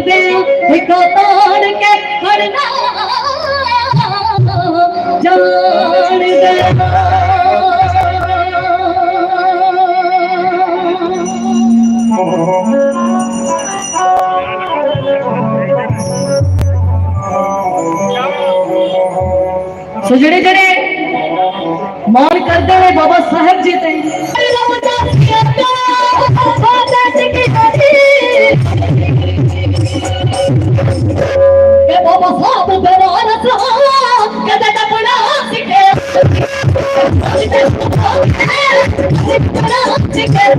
دل کو توڑ کے کرنا جان دینا سو جڑے جڑے مول کرتے ہوئے بابا صاحب جی تھی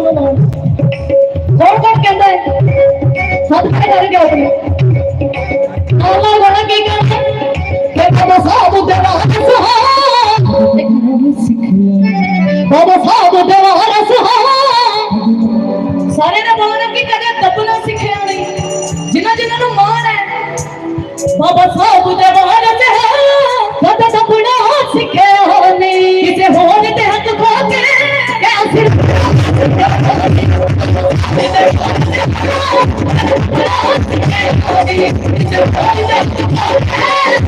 no, no. ਸਭ ਤੋਂ ਡਰ ਗਿਆ ਆਪਣੇ ਅੱਲਾ ਬੜਾ ਕੀ ਕਹਿੰਦਾ ਕਿ ਬਾਬਾ ਸਾਹਿਬ ਦੇ ਵਾਰਸ ਹਾਂ ਬਾਬਾ ਸਾਹਿਬ ਦੇ ਵਾਰਸ ਹਾਂ ਸਾਰੇ ਦਾ ਮਾਣ ਕਿ ਕਦੇ ਦੱਬਣਾ ਸਿੱਖਿਆ ਨਹੀਂ ਜਿਨ੍ਹਾਂ ਜਿਨ੍ਹਾਂ ਨੂੰ ਮਾਣ ਹੈ ਬਾਬਾ ਸਾਹਿਬ ਦੇ ਵਾਰਸ ਹੈ ਕਦੇ ਦੱਬਣਾ ਸਿੱਖਿਆ ਨਹੀਂ ਕਿਸੇ ਹੋਰ ਦੇ ਹੱਥ ਖੋ ਕੇ Thank you.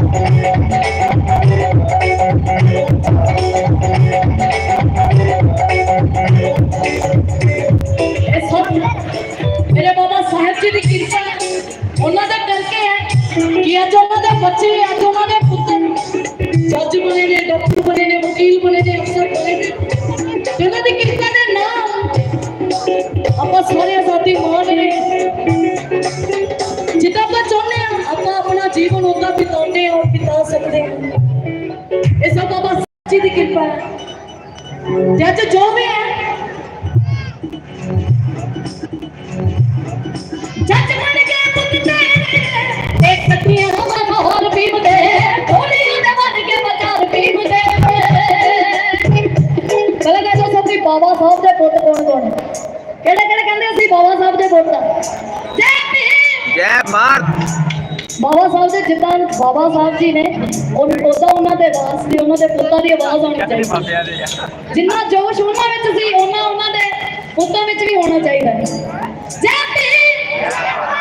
ਬੱਚੇ ਅੱਜ ਉਹਨਾਂ ਦੇ ਪੁੱਤਰ ਜੱਜ ਬਣੇ ਨੇ, ਡਾਕਟਰ ਬਣੇ ਨੇ, ਵਕੀਲ ਬਣੇ ਨੇ, ਅਫਸਰ ਬਣੇ ਨੇ। ਤੇ ਦੀ ਕਿਰਪਾ ਦੇ ਨਾਲ ਆਪਾਂ ਸਾਰੇ ਆਜ਼ਾਦੀ ਮਾਣ ਨੇ ਜਿੱਦਾਂ ਆਪਾਂ ਚਾਹੁੰਦੇ ਆ ਆਪਾਂ ਆਪਣਾ ਜੀਵਨ ਉਦਾਂ ਬਿਤਾਉਂਦੇ ਆ ਬਿਤਾ ਸਕਦੇ ਹਾਂ। ਇਹ ਸਭ ਬਾਬਾ ਸਾਹਿਬ ਦੀ ਕਿਰਪਾ ਹੈ। ਤੇ ਜੋ ਵੀ ਹੈ, ਜੱਜ ਬਾਬਾ ਸਾਹਿਬ ਦੇ ਗੁਣ ਦਾ ਜੈ ਭਾਰਤ। ਬਾਬਾ ਸਾਹਿਬ ਦੇ ਜਿੱਦਾਂ ਬਾਬਾ ਸਾਹਿਬ ਜੀ ਨੇ ਉਹਦਾ ਉਹਨਾਂ ਦੇ ਵਾਸ ਦੀ ਉਹਨਾਂ ਦੇ ਪੁੱਤਾਂ ਦੀ ਆਵਾਜ਼ ਆਉਣੀ ਚਾਹੀਦੀ। ਜਿੰਨਾ ਜੋਸ਼ ਉਹਨਾਂ ਵਿੱਚ ਸੀ ਉਹਨਾਂ ਉਹਨਾਂ ਦੇ ਪੁੱਤਾਂ ਵਿੱਚ ਵੀ ਹੋਣਾ ਚਾਹੀਦਾ। ਹੈ ਜੈ ਭੀਮ।